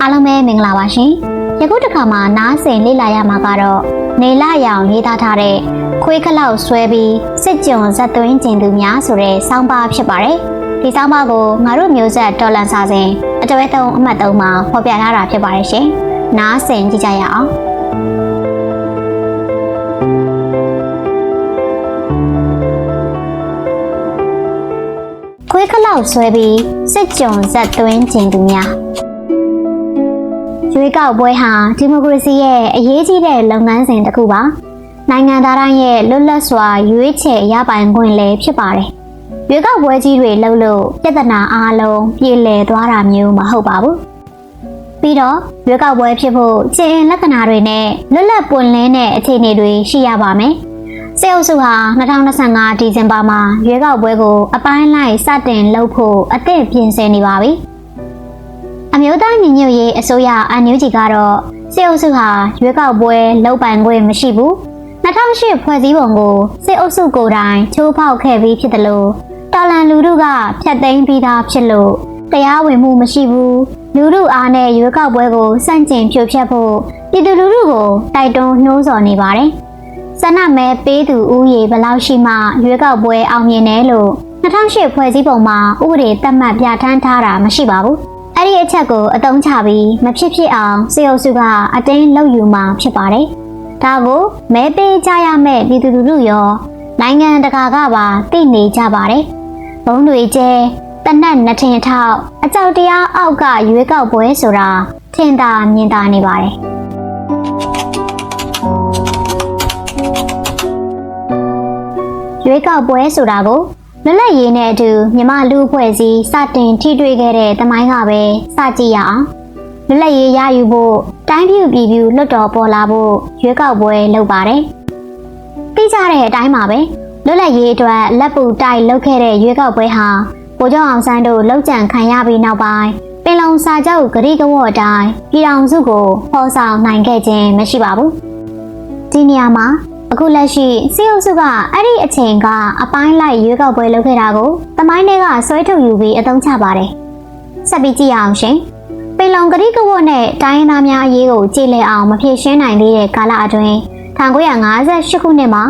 အားလုံးပဲမင်္ဂလာပါရှင်ယခုတစ်ခါမှာနားဆင်လေ့လာရမှာကတော့နေလရောင်ရေးသားထားတဲ့ခွေးခလောက်ဆွဲပြီးစစ်ကြုံဇက်သွင်းကျင်သူများဆိုတဲ့စောင်းပါဖြစ်ပါတယ်ဒီစောင်းပါကိုငါတို့မျိုးဆက်တော်လန်စာစဉ်အတွဲသုံးအမှတ်သုံးမှာဖော်ပြထားတာဖြစ်ပါတယ်ရှင်နားဆင်ကြည့်ကြရအောင်ခွေးခလောက်ဆွဲပြီးစစ်ကြုံဇက်သွင်းကျင်သူများ ရွေးကောက်ပွဲဟာဒီမိုကရေစီရဲ့အရေးကြီးတဲ့လုပ်ငန်းစဉ်တစ်ခုပါနိုင်ငံသားတိုင်းရဲ့လွတ်လပ်စွာရွေးချယ်ရပိုင်ခွင့်လည်းဖြစ်ပါတယ်ရွေးကောက်ပွဲကြီးတွေလုပ်လို့ပြဿနာအားလုံးပြည်လည်သွားတာမျိုးမဟုတ်ပါဘူးပြီးတော့ရွေးကောက်ပွဲဖြစ်ဖို့ကျင့်လက္ခဏာတွေနဲ့လွတ်လပ်ပွင့်လင်းတဲ့အခြေအနေတွေရှိရပါမယ်စေအုပ်စုဟာ2025ဒီဇင်ဘာမှာရွေးကောက်ပွဲကိုအပိုင်းလိုက်စတင်လုပ်ဖို့အသင့်ပြင်ဆင်နေပါပြီ။ အမျိုးသားညီညွတ်ရေးအစိုးရအန်ယူဂျီကတော့စစ်အုပ်စုဟာရွေးကောက်ပွဲလုပ်ပိုင်ခွင့်မရှိဘူး2008ဖွဲ့စည်းပုံကိုစစ်အုပ်စုကိုယ်တိုင်ချိုးဖောက်ခဲ့ပြီးဖြစ်တယ်လို့တော်လန်လူထုကဖျက်သိမ်းပြီးသားဖြစ်လို့တရားဝင်မှုမရှိဘူးလူထုအားနဲ့ရွေးကောက်ပွဲကိုစန့်ကျင်ဖြိုဖျက်ဖို့ပြည်သူလူထုကိုတိုက်တွန်းနှိုးဆော်နေပါတယ်ဆန္ဒမဲပေးသူဦးရေဘယ်လောက်ရှိမှရွေးကောက်ပွဲအောင်မြင်တယ်လို့2008ဖွဲ့စည်းပုံမှာဥပဒေသတ်မှတ်ပြဋ္ဌာန်းထားတာမရှိပါဘူး အဲ့ဒီအချက်ကိုအသုံးချပြီးမဖြစ်ဖြစ်အောင်စေအုပ်စုကအတင်းလုပ်ယူမှာဖြစ်ပါတယ်။ဒါကိုမဲပေးကြရမယ့်ပြည်သူလူထုရောနိုင်ငံတကာကပါသိနေကြပါတယ်။ဘုံတွေကျဲတနက်နှစ်ထင်ထောက်အကြောက်တရားအောက်ကရွေးကောက်ပွဲဆိုတာထင်သာမြင်သာနေပါတယ်။ရွေးကောက်ပွဲဆိုတာကို လွတ်လပ်ရေးနဲ့အတူမြမလူအဖွဲ့အစည်းစတင်ထိတွေ့ခဲ့တဲ့တမိုင်းကပဲစကြည့်ရအောင်လွတ်လပ်ရေးရယူဖို့တိုင်းပြည်ပြည်ပြလွတ်တော်ပေါ်လာဖို့ရွေးကောက်ပွဲလုပ်ပါတယ်သိကြတဲ့အတိုင်းပါပဲလွတ်လပ်ရေးအတွက်လက်ပူတိုက်လုပ်ခဲ့တဲ့ရွေးကောက်ပွဲဟာဗိုလ်ချုပ်အောင်ဆန်းတို့လောက်ကျန်ခံရပြီးနောက်ပိုင်းပင်လုံစာချုပ်ဂရိကဝတ်အတိုင်းပြည်အောင်စုကိုဖော်ဆောင်နိုင်ခဲ့ခြင်းမရှိပါဘူးဒီနေရာမှာ အခုလက်ရှိစီအုပ်စုကအဲ့ဒီအချိန်ကအပိုင်းလိုက်ရွေးကောက်ပွဲလုပ်ခဲ့တာကိုတမိုင်းတွေကဆွဲထုတ်ယူပြီးအသုံးချပါတယ်။ဆက်ပြီးကြည့်ရအောင်ရှင်။ပေလုံဂရိကဝတ်နဲ့တိုင်းရင်းသားများအရေးကိုကြည်လည်အောင်မဖြေရှင်းနိုင်သေးတဲ့ကာလအတွင်း1958ခုနှစ်မှာ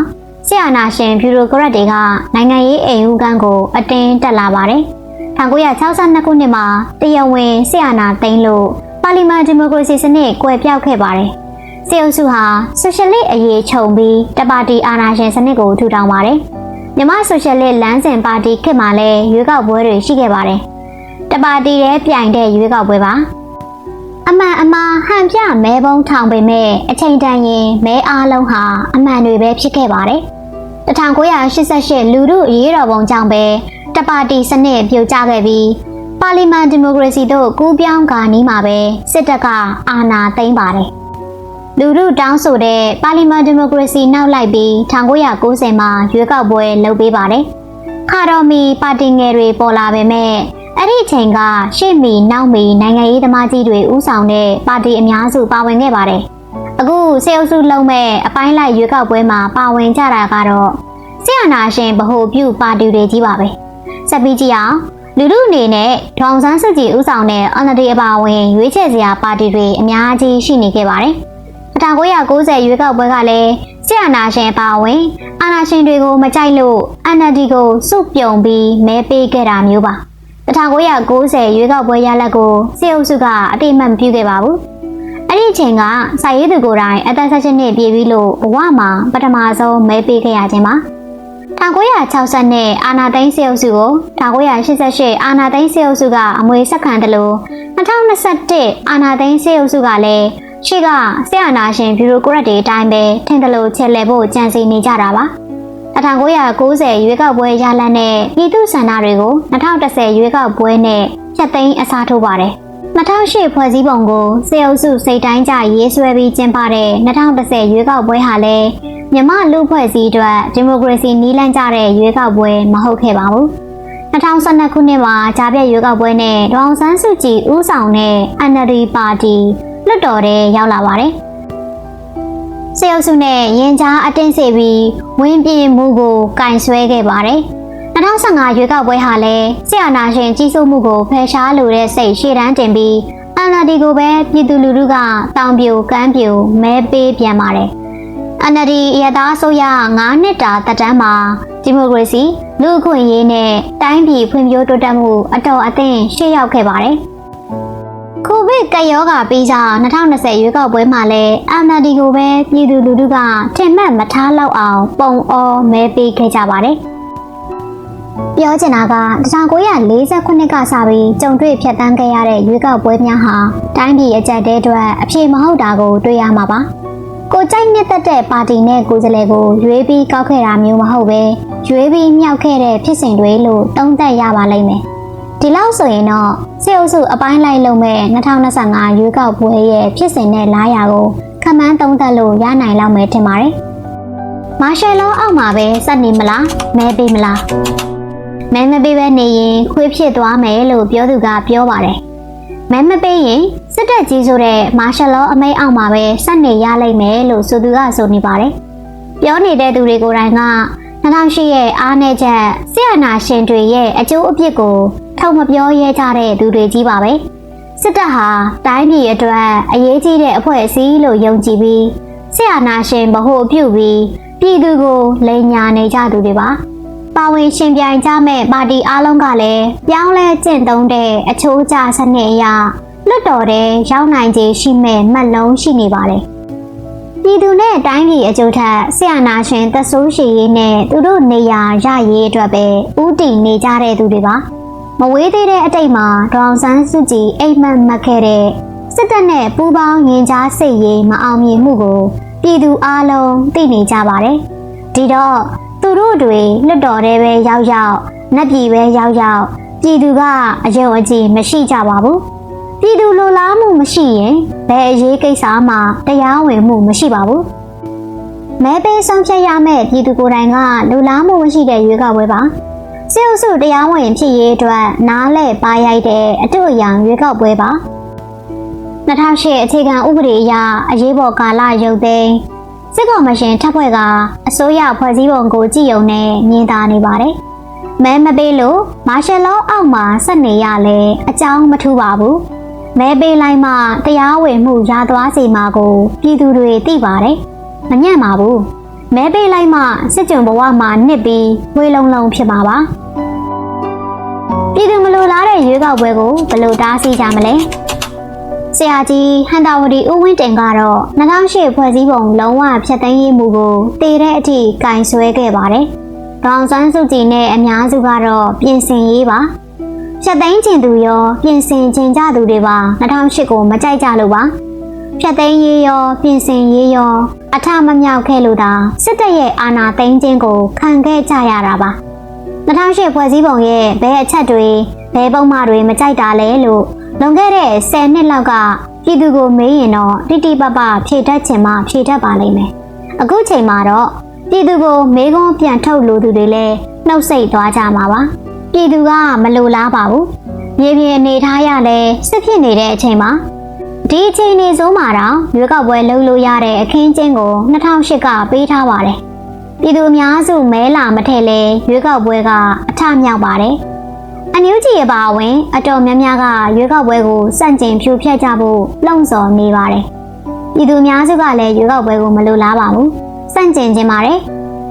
ဆီယနာရှင်ဗျူရိုကရက်တွေကနိုင်ငံရေးအိမ်ဦးကန်းကိုအတင်းတက်လာပါတယ်။1962ခုနှစ်မှာတရားဝင်ဆီယနာသိမ်းလို့ပါလီမန်ဒီမိုကရေစီစနစ်ကွယ်ပြောက်ခဲ့ပါတယ်။ စေအုပ်စုဟာဆိုရှယ်လစ်အရေးခြုံပြီးတပါတီအာဏာရှင်စနစ်ကိုထူထောင်ပါတယ်။မြန်မာဆိုရှယ်လစ်လမ်းစဉ်ပါတီခေတ်မှာလည်းရွေးကောက်ပွဲတွေရှိခဲ့ပါတယ်။တပါတီရဲ့ပြိုင်တဲ့ရွေးကောက်ပွဲပါ။အမှန်အမှားဟန်ပြမဲပုံးထောင်ပေမဲ့အချိန်တန်ရင်မဲအားလုံးဟာအမှန်တွေပဲဖြစ်ခဲ့ပါတယ်။1988လူထုအရေးတော်ပုံကြောင့်ပဲတပါတီစနစ်ပြိုကျခဲ့ပြီးပါလီမန်ဒီမိုကရေစီတို့ကူးပြောင်းကာနီးမှာပဲစစ်တပ်ကအာဏာသိမ်းပါတယ်။ လူထုတောင်းဆိုတဲ့ပါလီမန်ဒီမိုကရေစီနောက်လိုက်ပြီး1990မှာရွေးကောက်ပွဲလုပ်ပေးပါတယ်။ခါတော်မီပါတီငယ်တွေပေါ်လာပေမဲ့အဲ့ဒီအချိန်ကရှေ့မီနောက်မီနိုင်ငံရေးသမားကြီးတွေဥဆောင်တဲ့ပါတီအများစုပါဝင်ခဲ့ပါတယ်။အခုစေအုပ်စုလုံးမဲ့အပိုင်းလိုက်ရွေးကောက်ပွဲမှာပါဝင်ကြတာကတော့ဆီယနာရှင်ဗဟိုပြုပါတီတွေကြီးပါပဲ။ဆက်ပြီးကြည့်အောင်လူထုအနေနဲ့ဒေါအောင်ဆန်းစုကြည်ဥဆောင်တဲ့ NLD အပါအဝင်ရွေးချယ်စရာပါတီတွေအများကြီးရှိနေခဲ့ပါတယ်။ 1990ရွေးကောက်ပွဲကလည်းဆီယနာရှင်ပါဝင်အာနာရှင်တွေကိုမကြိုက်လို့ NLD ကိုစုပြုံပြီးမဲပေးခဲ့တာမျိုးပါ1990ရွေးကောက်ပွဲရလဒ်ကိုစေအုပ်စုကအတိအမှတ်မပြုခဲ့ပါဘူးအဲ့ဒီအချိန်ကစာရေးသူကိုယ်တိုင်အသက်16နှစ်ပြည့်ပြီးလို့ဘဝမှာပထမဆုံးမဲပေးခဲ့ရခြင်းပါ1960နဲ့အာနာသိန်းစေအုပ်စုကို1988အာနာသိန်းစေအုပ်စုကအမွေဆက်ခံတယ်လို့2021အာနာသိန်းစေအုပ်စုကလည်း ရှေ့ကဆရာနာရှင်ဘီရိုကရက်တွေအတိုင်းပဲထင်တယ်လို့ချက်လဲဖို့ကြံစည်နေကြတာပါ1990ရွေးကောက်ပွဲရလဒ်နဲ့ပြည်သူ့ဆန္ဒတွေကို2010ရွေးကောက်ပွဲနဲ့ဖျက်သိမ်းအစားထိုးပါတယ်2008ဖွဲ့စည်းပုံကိုစေအုပ်စုစိတ်တိုင်းကြရေးဆွဲပြီးကျင်းပတဲ့2010ရွေးကောက်ပွဲဟာလည်းမြမလူဖွဲ့စည်းအတွက်ဒီမိုကရေစီနီးလန်းကြတဲ့ရွေးကောက်ပွဲမဟုတ်ခဲ့ပါဘူး2012ခုနှစ်မှာဂျာပြည့်ရွေးကောက်ပွဲနဲ့ဒေါအောင်ဆန်းစုကြည်ဦးဆောင်တဲ့ NLD ပါတီ လွှတ်တော်ထဲရောက်လာပါတယ်။စေအုပ်စုနဲ့ရင်ကြားအတင်းစေပြီးဝင်းပြင်းမှုကိုကင်ဆွဲခဲ့ပါတယ်။2015ရွေးကောက်ပွဲဟာလည်းဆီယနာရှင်ကြီးစိုးမှုကိုဖယ်ရှားလိုတဲ့စိတ်ရှေ့တန်းတင်ပြီး NLD ကိုပဲပြည်သူလူထုကတောင်ပြိုကမ်းပြိုမဲပေးပြန်ပါတယ် NLD ရသားအစိုးရ9နှစ်တာတက်တန်းမှာဒီမိုကရေစီလူ့အခွင့်အရေးနဲ့တိုင်းပြည်ဖွံ့ဖြိုးတိုးတက်မှုအတော်အသင့်ရှေ့ရောက်ခဲ့ပါတယ်။ ကိုဗစ်ကပ်ရောဂါပြီးကြ2020ရွေးကောက်ပွဲမှာလည်း NLD ကိုပဲပြည်သူလူထုကထင်မှတ်မထားလောက်အောင် ပုံအောမဲပေးခဲ့ကြပါတယ်။ပြောချင်တာက1948ခုနှစ်ကစပြီးကြုံတွေ့ဖြတ်တန်းခဲ့ရတဲ့ရွေးကောက်ပွဲများဟာတိုင်းပြည်အကြက်တဲအတွက်အပြေမဟုတ်တာကိုတွေ့ရမှာပါ။ကိုကြိုက်နှစ်သက်တဲ့ပါတီနဲ့ကိုယ်စားလှယ်ကိုရွေးပြီးကောက်ခဲ့တာမျိုးမဟုတ်ပဲရွေးပြီးမြောက်ခဲ့တဲ့ဖြစ်စဉ်တွေလို့သုံးသပ်ရပါလိမ့်မယ်။ ဒီလောက်ဆိုရင်တော့စေအုပ်စုအပိုင်းလိုက်လုံးမဲ့2025ရွေးကောက်ပွဲရဲ့ဖြစ်စဉ်နဲ့လားရာကိုခန့်မှန်းသုံးသပ်လို့ရနိုင်လောက်မယ်ထင်ပါတယ်။မာရှယ်လောအောက်မှာပဲစက်နေမလားမဲပေးမလားမဲမပေးပဲနေရင်ခွေးဖြစ်သွားမယ်လို့ပြောသူကပြောပါတယ်။မဲမပေးရင်စစ်တပ်ကြီးဆိုတဲ့မာရှယ်လောအမိန့်အောက်မှာပဲစက်နေရလိမ့်မယ်လို့ဆိုသူကဆိုနေပါတယ်။ပြောနေတဲ့သူတွေကိုယ်တိုင်က2008ရဲ့အားနည်းချက်ဆရာနာရှင်တွေရဲ့အကျိုးအပြစ်ကို ထုံမပြောရဲကြတဲ့သူတွေကြီးပါပဲစစ်တပ်ဟာတိုင်းပြည်အတွက်အရေးကြီးတဲ့အဖွဲ့အစည်းလို့ယုံကြည်ပြီးဆရာနာရှင်ဗဟိုပြုပြီးပြည်သူကိုလိန်ညာနေကြသူတွေပါပါဝင်ရှင်ပြိုင်ကြမဲ့ပါတီအားလုံးကလည်းပြောင်းလဲကျင့်သုံးတဲ့အချိုးကျစနစ်အရလွတ်တော်တဲ့ရောက်နိုင်ခြေရှိမဲ့မှတ်လုံးရှိနေပါတယ်ပြည်သူနဲ့တိုင်းပြည်အကျိုးထက်ဆရာနာရှင်သက်ဆိုးရှိရေးနဲ့သူတို့နေရာရရေးအတွက်ပဲဥတီနေကြတဲ့သူတွေပါ မဝေးသေးတဲ့အတိတ်မှာဒေါအောင်ဆန်းစုကြည်အိမ်မက်မှတ်ခဲ့တဲ့စစ်တပ်နဲ့ပူးပေါင်းရင်ကြားစိတ်ရေးမအောင်မြင်မှုကိုပြည်သူအလုံးသိနေကြပါတယ်ဒီတော့သူတို့တွေလွတ်တော်တဲ့ပဲရောက်ရောက်နှက်ပြည်ပဲရောက်ရောက်ပြည်သူကအယုံအကြည်မရှိကြပါဘူးပြည်သူလိုလားမှုမရှိရင်ဘယ်အရေးကိစ္စမှတရားဝင်မှုမရှိပါဘူးမဲပေးဆုံးဖြတ်ရမယ့်ပြည်သူကိုယ်တိုင်ကလူလားမှုမရှိတဲ့ရွေးကောက်ပွဲပါ စေအုပ်စုတရားဝင်ဖြစ်ရေးအတွက်နားလဲပါရိုက်တဲ့အတူအယံရွေးကောက်ပွဲပါ2008အခြေခံဥပဒေအရအရေးပေါ်ကာလရုပ်သိမ်းစစ်ကောင်မရှင်ထပ်ဖွဲ့ကအစိုးရဖွဲ့စည်းပုံကိုကြည်ယုံနဲ့မြင်သာနေပါတယ်မဲမပေးလို့မာရှယ်လောအောက်မှာဆက်နေရလဲအကြောင်းမထူပါဘူးမဲပေးလိုက်မှတရားဝင်မှုရသွားစေမှာကို ပြည်သူတွေသိပါတယ်မညံ့ပါဘူး မဲပေးလိုက်မှစစ်ကြုံဘဝမှာနစ်ပြီးဝေးလုံးလုံးဖြစ်မှာပါပြည်သူမလိုလားတဲ့ရွေးကောက်ပွဲကိုဘယ်လိုတားဆီးကြမလဲဆရာကြီးဟန်တာဝတီဦးဝင်းတင်ကတော့2008ဖွဲ့စည်းပုံလုံးဝဖျက်သိမ်းရေးမူကိုတည်တဲ့အထိကင်ဆွဲခဲ့ပါတယ်။ဒေါအောင်ဆန်းစုကြည်နဲ့အများစုကတော့ပြင်ဆင်ရေးပါ။ဖျက်သိမ်းခြင်းသူရောပြင်ဆင်ခြင်းကြသူတွေပါ2008ကိုမကြိုက်ကြလို့ပါ။ ဖျက်သိမ်းရေးရောပြင်ဆင်ရေးရောအထမမြောက်ခဲ့လို့သာစစ်တပ်ရဲ့အာဏာသိမ်းခြင်းကိုခံခဲ့ကြရတာပါ2008ဖွဲ့စည်းပုံရဲ့ဘယ်အချက်တွေဘယ်ပုံမှတွေမကြိုက်တာလဲလို့လွန်ခဲ့တဲ့10နှစ်လောက်ကပြည်သူကိုမေးရင်တော့တိတိပပဖြေတတ်ချင်မှဖြေတတ်ပါလိမ့်မယ်အခုချိန်မှာတော့ပြည်သူကိုမေးခွန်းပြန်ထုတ်လို့သူတွေလည်းနှုတ်ဆက်သွားကြမှာပါပြည်သူကမလိုလားပါဘူးမြေပြင်အနေထားရလဲစစ်ဖြစ်နေတဲ့အချိန်မှာ ဒီအချိန်နေစိုးမှာတော့ရွေးကောက်ပွဲလုပ်လို့ရတဲ့အခင်းကျင်းကို2008ကပေးထားပါတယ်။ပြည်သူအများစုမဲလာမထည့်လဲရွေးကောက်ပွဲကအထမြောက်ပါတယ်။အန်ယူဂျီအပါအဝင် အတော်များများကရွေးကောက်ပွဲကိုစန့်ကျင်ဖြိုဖျက်ကြဖို့လှုံ့ဆော်နေပါတယ်။ပြည်သူအများစုကလည်းရွေးကောက်ပွဲကိုမလိုလားပါဘူး။စန့်ကျင်ခြင်းပါတယ်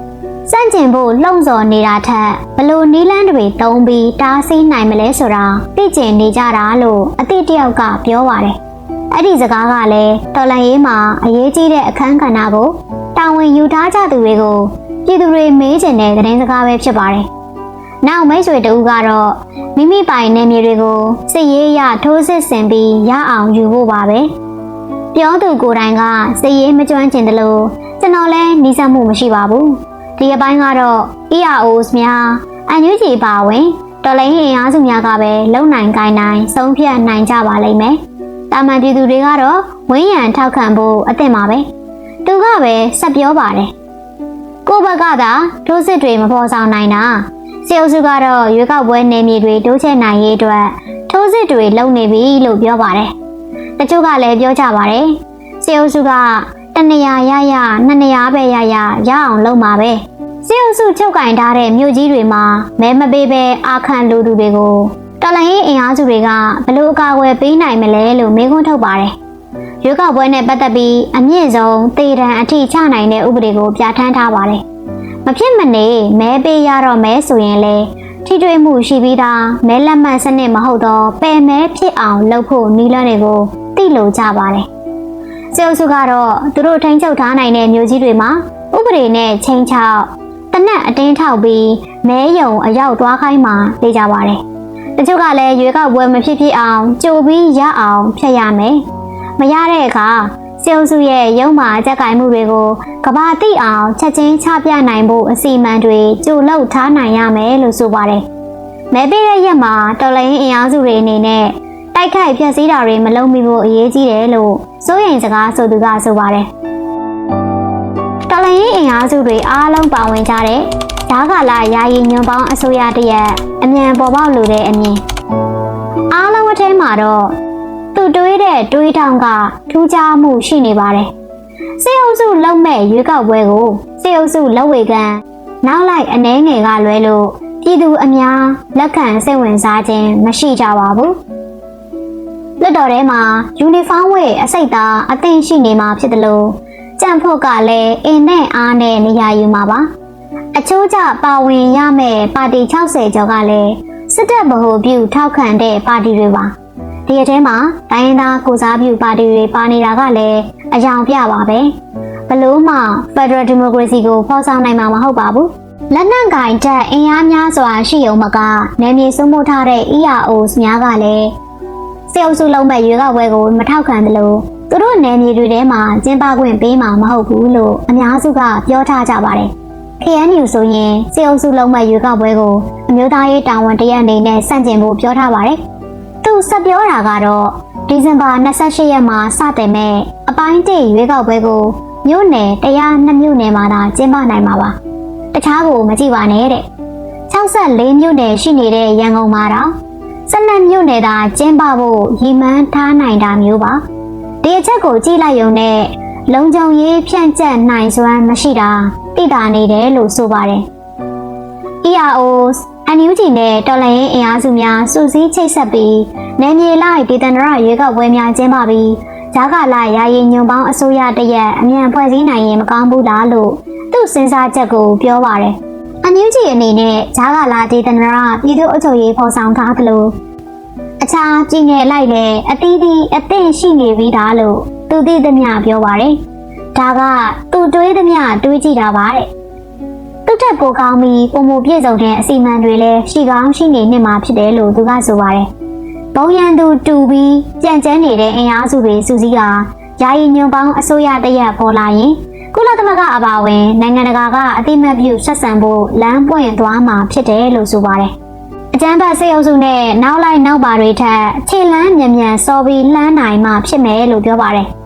။စန့်ကျင်ဖို့လှုံ့ဆော်နေတာထက်ဘလို့နီးလန်းတွေတုံးပြီးတားဆီးနိုင်မလဲဆိုတာသိကျင်နေကြတာလို့အတိတယောက်ကပြောပါတယ်။ အဲ့ဒီစကားကလည်းတော်လန်ရေးမှာအရေးကြီးတဲ့အခန်းကဏ္ဍကိုတာဝန်ယူထားကြသူတွေကိုပြည်သူတွေမေးချင်တဲ့သတင်းစကားပဲဖြစ်ပါတယ်။နောက်မိတ်ဆွေတဦးကတော့မိမိပိုင်နယ်မြေတွေကိုစစ်ရေးရထိုးစစ်ဆင်ပြီးရအောင်ယူဖို့ပါပဲ။ပြောသူကိုယ်တိုင်ကစစ်ရေးမကျွမ်းကျင်တယ်လို့ကျွန်တော်လည်းနှီးစပ်မှုမရှိပါဘူး။ဒီအပိုင်းကတော့ EROs များအန်ယူဂျီပါဝင်တော်လိုင်းရင်အားစုများကပဲလုံနိုင်ကိုင်းနိုင်ဆုံးဖြတ်နိုင်ကြပါလိမ့်မယ်။ တာမန်ပြည်သူတွေကတော့ဝင်းရံထောက်ခံဖို့အသင့်ပါပဲ။သူကပဲဆက်ပြောပါတယ်။ကိုဘက်ကသာဒိုးစစ်တွေမပေါ်ဆောင်နိုင်တာ။စေအုပ်စုကတော့ရွေးကောက်ပွဲနေမြေတွေတိုးချဲ့နိုင်ရေးအတွက်ထိုးစစ်တွေလုပ်နေပြီလို့ပြောပါတယ်။တချို့ကလည်းပြောကြပါတယ်။စေအုပ်စုကတနေရာရရနှစ်နေရာပဲရရရအောင်လုပ်မှာပဲ။စေအုပ်စုချုပ်ကင်ထားတဲ့မြို့ကြီးတွေမှာမဲမပေးပဲအာခံလူသူတွေကို တတော်လိုင်းရေးအင်အားစုတွေကဘလို့အကာအကွယ်ပေးနိုင်မလဲလို့မေးခွန်းထုတ်ပါတယ်ရွေးကောက်ပွဲနဲ့ပတ်သက်ပြီးအမြင့်ဆုံးတေတံအထိချနိုင်တဲ့ဥပဒေကိုပြဋ္ဌာန်းထားပါတယ်မဖြစ်မနေမဲပေးရတော့မဲဆိုရင်လေထိတွေ့မှုရှိပြီးသားမဲလက်မှတ်စနစ်မဟုတ်တော့ပယ်မဲဖြစ်အောင်လုပ်ဖို့နီးလန်းတွေကိုသိလို့ကြပါတယ်စေအုပ်စုကတော့သူတို့ထိန်းချုပ်ထားနိုင်တဲ့မျိုးကြီးတွေမှာဥပဒေနဲ့ချိန်ချောက်တနက်အတင်းထောက်ပြီးမဲယုံအရောက်သွားခိုင်းမှသိကြပါတယ် တချို့ကလည်းရွေးကောက်ပွဲမဖြစ်ဖြစ်အောင်ကြိုပြီးရအောင်ဖျက်ရမယ်မရတဲ့အခါစေအုပ်စုရဲ့ရုံမာအကြက်ကင်မှုတွေကိုကဘာတိအောင်ချက်ချင်းချပြနိုင်ဖို့အစီအမံတွေကြိုလုပ်ထားနိုင်ရမယ်လို့ဆိုပါတယ်မဲပေးတဲ့ရက်မှာတော်လိုင်းအင်အားစုတွေအနေနဲ့တိုက်ခိုက်ဖျက်ဆီးတာတွေမလုပ်မိဖို့အရေးကြီးတယ်လို့စိုးရိမ်စကားဆိုသူကဆိုပါတယ်တော်လိုင်းအင်အားစုတွေအားလုံးပါဝင်ကြတဲ့ ဓာကာလာယာယီညွန်ပေါင်းအစိုးရတရက်အမြန်ပေါ်ပေါက်လိုတဲ့အမြင်အားလုံးအထဲမှာတော့သူတွေးတဲ့တွေးထောင်ကထူးခြားမှုရှိနေပါတယ်စေအုပ်စုလုံးမဲ့ရွေးကောက်ပွဲကိုစေအုပ်စုလက်ဝေကန်နောက်လိုက်အနှဲငယ်ကလွဲလို့ပြည်သူအများလက်ခံစိတ်ဝင်စားခြင်းမရှိကြပါဘူးလက်တော်ထဲမှာယူနီဖောင်းဝတ်အစိတ်သားအသင့်ရှိနေမှာဖြစ်တယ်လို့ကြံ့ဖို့ကလည်းအင်းနဲ့အားနဲ့နေရာယူမှာပါ အချိုးကျပါဝင်ရမယ့်ပါတီ60ကျော်ကလည်းစစ်တပ်ဗဟိုပြုထောက်ခံတဲ့ပါတီတွေပါဒီအထဲမှာတိုင်းရင်းသားကိုစားပြုပါတီတွေပါနေတာကလည်းအယောင်ပြပါပဲဘလို့မှ Federal Democracy ကိုဖော်ဆောင်နိုင်မှာမဟုတ်ပါဘူးလက်နက်ကင်တက်အင်အားများစွာရှိုံမကနယ်မြေစုံမို့ထားတဲ့ EROs များကလည်းစေအုပ်စုလုံးမဲ့ရွေးကောက်ပွဲကိုမထောက်ခံတယ်လို့သူတို့နယ်မြေတွေထဲမှာကျင်းပခွင့်ပေးမှာမဟုတ်ဘူးလို့အများစုကပြောထားကြပါတယ် KNU ဆိုရင်စေအုပ်စုလုံးမဲ့ရွေးကောက်ပွဲကိုအမျိုးသားရေးတာဝန်တရက်အနေနဲ့စန့်ကျင်ဖို့ပြောထားပါတယ်။သူဆက်ပြောတာကတော့ဒီဇင်ဘာ28ရက်မှာစတင်မဲ့အပိုင်းတိရွေးကောက်ပွဲကိုမြို့နယ်တရားနှစ်မြို့နယ်မှာသာကျင်းပနိုင်မှာပါ။တခြားကိုမကြည့်ပါနဲ့တဲ့။64မြို့နယ်ရှိနေတဲ့ရန်ကုန်မှာတော့12မြို့နယ်သာကျင်းပဖို့ရည်မှန်းထားနိုင်တာမျိုးပါ။ဒီအချက်ကိုကြည့်လိုက်ရုံနဲ့လုံခြုံရေးဖြန့်ကျက်နိုင်စွမ်းမရှိတာ သိတာနေတယ်လို့ဆိုပါတယ်။ EROs NUG နဲ့တော်လှန်ရေးအင်အားစုများစုစည်းချိတ်ဆက်ပြီးနယ်မြေလိုက်ဒေသန္တရရွေးကောက်ပွဲများကျင်းပပြီးဂျာကာလာယာယီညွန်ပေါင်းအစိုးရတရက်အမြန်ဖွဲ့စည်းနိုင်ရင်မကောင်းဘူးလားလို့သူ့စဉ်းစားချက်ကိုပြောပါတယ်။ NUG အနေနဲ့ဂျာကာလာဒေသန္တရပြည်သူ့အုပ်ချုပ်ရေးဖော်ဆောင်ထားသလိုအခြားပြည်နယ်လိုက်လည်းအသီးသီးအသင့်ရှိနေပြီးသားလို့သူသိသမျှပြောပါတယ်။ ဒါကသူတွေးသမျှတွေးကြည့်တာပါတဲ့။သူ့ထက်ပိုကောင်းပြီးပုံမပြည့်စုံတဲ့အစီအမံတွေလည်းရှိကောင်းရှိနေနေမှာဖြစ်တယ်လို့သူကဆိုပါတယ်။ဘုံရန်သူတူပြီးကြံ့ကျန်းနေတဲ့အင်အားစုတွေစုစည်းကယာယီညွန်ပေါင်းအစိုးရတရက်ပေါ်လာရင်ကုလသမဂ္ဂအပါအဝင်နိုင်ငံတကာကအတိမတ်ပြုဆက်ဆံဖို့လမ်းပွင့်သွားမှာဖြစ်တယ်လို့ဆိုပါတယ်။အကျန်းဖတ်စေအုပ်စုနဲ့နောက်လိုက်နောက်ပါတွေထက်ခြေလန်းမြန်မြန်စောပြီးလှမ်းနိုင်မှဖြစ်မယ်လို့ပြောပါတယ်။အ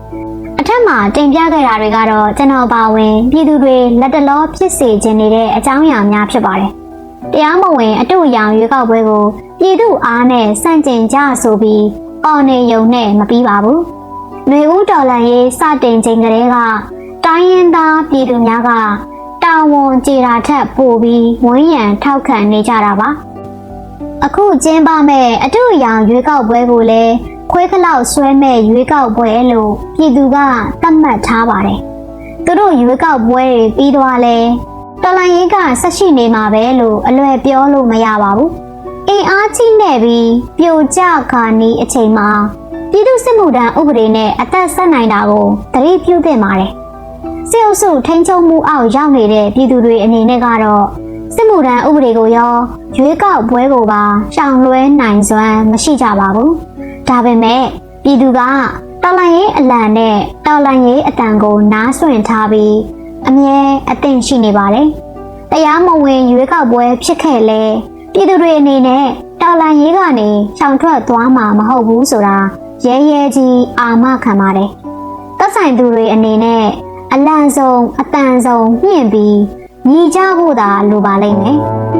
ထက်မှာတင်ပြခဲ့တာတွေကတော့ကျွန်တော်ပါဝင်ပြည်သူတွေလက်တလောဖြစ်စေခြင်းနေတဲ့အကြောင်းအရာများဖြစ်ပါတယ်။တရားမဝင်အတူအယောင်ရွေးကောက်ပွဲကိုပြည်သူအားနဲ့စန့်ကျင်ကြဆိုပြီးအော်နေယုံနဲ့မပြီးပါဘူး။ຫນွေဦးတော်လန်ရေးစတင်ချိန်ကလေးကတိုင်းရင်းသားပြည်သူများကတာဝန်ကြေတာထက်ပိုပြီးဝန်းရံထောက်ခံနေကြတာပါ။အခုကျင်းပမဲ့အတူအယောင်ရွေးကောက်ပွဲကိုလည်း ခွေးခလောက်ဆွဲမဲ့ရွေးကောက်ပွဲလို့ပြည်သူကသတ်မှတ်ထားပါတယ်။သူတို့ရွေးကောက်ပွဲတွေပြီးသွားလဲတော်လိုင်းရေးကဆက်ရှိနေမှာပဲလို့အလွယ်ပြောလို့မရပါဘူး။အင်အားကြီးနေပြီးပြိုကျခါနီးအချိန်မှာပြည်သူစစ်မှုထမ်းဥပဒေနဲ့အသက်ဆက်နိုင်တာကိုသတိပြုသင့်ပါတယ်။စစ်အုပ်စုထိန်းချုပ်မှုအောက်ရောက်နေတဲ့ပြည်သူတွေအနေနဲ့ကတော့စစ်မှုထမ်းဥပဒေကိုရောရွေးကောက်ပွဲကိုပါရှောင်လွှဲနိုင်စွမ်းမရှိကြပါဘူး။ ဒါပေမဲ့ပြည်သူကတော်လိုင်းရေးအလံနဲ့တော်လိုင်းရေးအတန်ကိုနားဆွင့်ထားပြီးအမြဲအသင့်ရှိနေပါတယ်။တရားမဝင်ရွေးကောက်ပွဲဖြစ်ခဲ့လဲပြည်သူတွေအနေနဲ့တော်လိုင်းရေးကနေရှောင်ထွက်သွားမှာမဟုတ်ဘူးဆိုတာရဲရဲကြီးအာမခံပါတယ်။သက်ဆိုင်သူတွေအနေနဲ့အလန့်ဆုံးအတန်ဆုံးမြင့်ပြီးညီကြဖို့သာလိုပါလိမ့်မယ်။